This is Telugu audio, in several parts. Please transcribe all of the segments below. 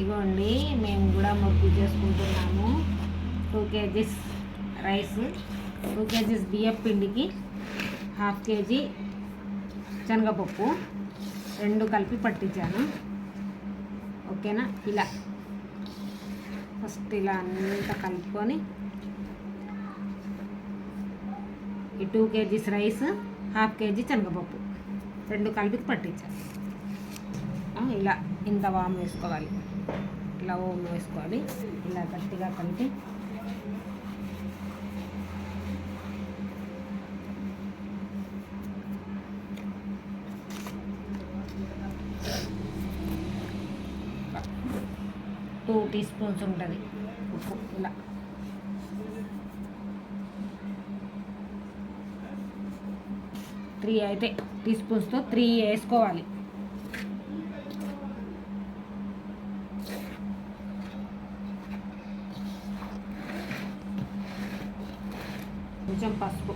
ఇగోండి మేము కూడా మొగ్గు చేసుకుంటున్నాము. Two KGs rice two KGs బియ్యం పిండికి హాఫ్ కేజీ శనగపప్పు రెండు కలిపి పట్టించాను. ఓకేనా? ఇలా. ఫస్ట్ ఇలా అంతా కలుపుకొని ఈ two KGs rice half KG శనగపప్పు. రెండు కలిపి పట్టించాను. ఇలా. ఇంత వాము వేసుకోవాలి. ఇలా ఓము వేసుకోవాలి. ఇలా గట్టిగా కలిపి టూ టీ స్పూన్స్ ఉంటుంది. ఉప్పు ఇలా. త్రీ అయితే టీ స్పూన్స్తో త్రీ వేసుకోవాలి. కొంచెం పసుపు.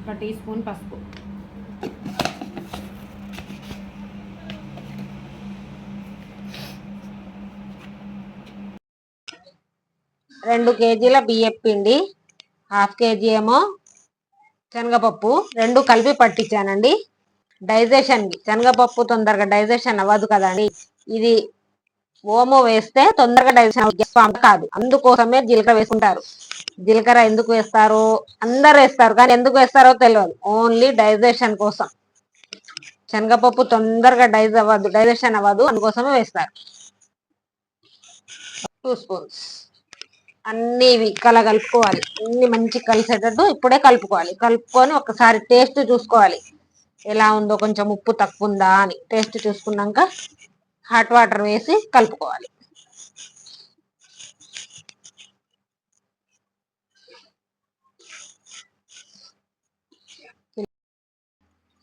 ఒక టీ స్పూన్ పసుపు. రెండు కేజీల బియ్యం పిండి హాఫ్ కేజీ ఏమో శనగపప్పు రెండు కలిపి పట్టించానండి. డైజెషన్కి శనగపప్పు తొందరగా డైజెషన్ అవ్వదు కదండి. ఇది ఓమో వేస్తే తొందరగా డైజెషన్ కాదు. అందుకోసమే జీలకర్ర వేసుకుంటారు. జీలకర్ర ఎందుకు వేస్తారు? అందరు వేస్తారు కానీ ఎందుకు వేస్తారో తెలియదు ఓన్లీ డైజెషన్ కోసం. శనగపప్పు తొందరగా డైజ్ అవ్వదు డైజెషన్ అవ్వదు అందుకోసమే వేస్తారు. టూ స్పూన్స్ అన్ని ఇవి కల కలుపుకోవాలి. అన్ని మంచి కలిసేటట్టు ఇప్పుడే కలుపుకోవాలి. కలుపుకొని ఒకసారి టేస్ట్ చూసుకోవాలి. ఎలా ఉందో కొంచెం ఉప్పు తక్కువ ఉందా అని. టేస్ట్ చూసుకున్నాక హాట్ వాటర్ వేసి కలుపుకోవాలి.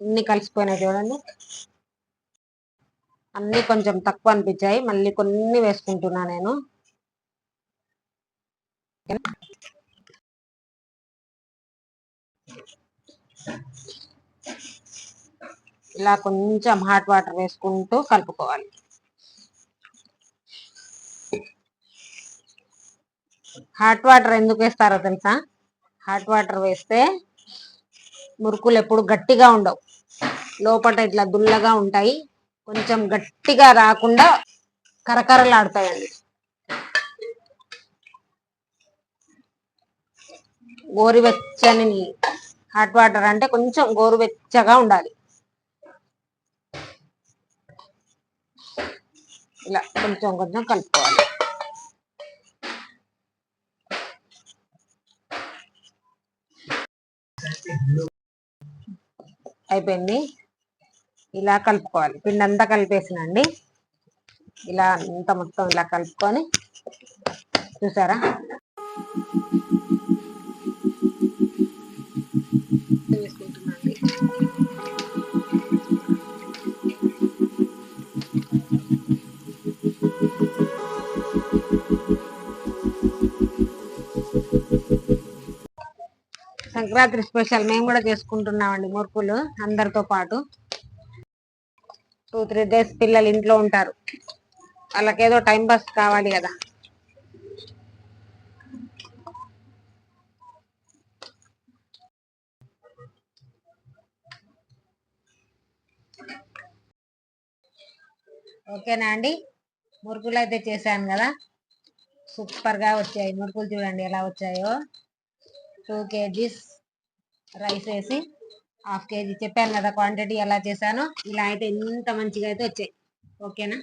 అన్ని కలిసిపోయినాయి చూడండి. అన్ని కొంచెం తక్కువ అనిపించాయి. మళ్ళీ కొన్ని వేసుకుంటున్నా నేను. ఇలా కొంచెం హాట్ వాటర్ వేసుకుంటూ కలుపుకోవాలి. హాట్ వాటర్ ఎందుకు వేస్తారో తెలుసా? హాట్ వాటర్ వేస్తే మురుకులు ఎప్పుడు గట్టిగా ఉండవు. లోపల ఇట్లా దుల్లగా ఉంటాయి. కొంచెం గట్టిగా రాకుండా కరకరలాడతాయండి. గోరువెచ్చని హాట్ వాటర్ అంటే కొంచెం గోరువెచ్చగా ఉండాలి. ఇలా కొంచెం కొంచెం కలుపుకోవాలి. అయిపోయింది. ఇలా కలుపుకోవాలి. పిండి అంతా కలిపేసినండి ఇలా అంతా మొత్తం ఇలా కలుపుకొని చూసారా? సంక్రాంతి స్పెషల్ మేము కూడా చేసుకుంటున్నామండి మురుకులు అందరితో పాటు. టూ త్రీ డేస్ పిల్లలు ఇంట్లో ఉంటారు. వాళ్ళకేదో టైం పాస్ కావాలి కదా. ఓకేనా అండి? మురుకులు అయితే చేశాను కదా. సూపర్గా వచ్చాయి మురుకులు చూడండి ఎలా వచ్చాయో. టూ కేజీస్ రైస్ వేసి హాఫ్ కేజీ చెప్పాను కదా క్వాంటిటీ ఎలా చేశానో. ఇలా అయితే ఎంత మంచిగా అయితే వచ్చాయి. ఓకేనా?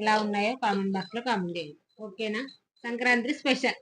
ఎలా ఉన్నాయో కామెంట్ బాక్స్లో కామెంట్ చేయండి. ఓకేనా? సంక్రాంతి స్పెషల్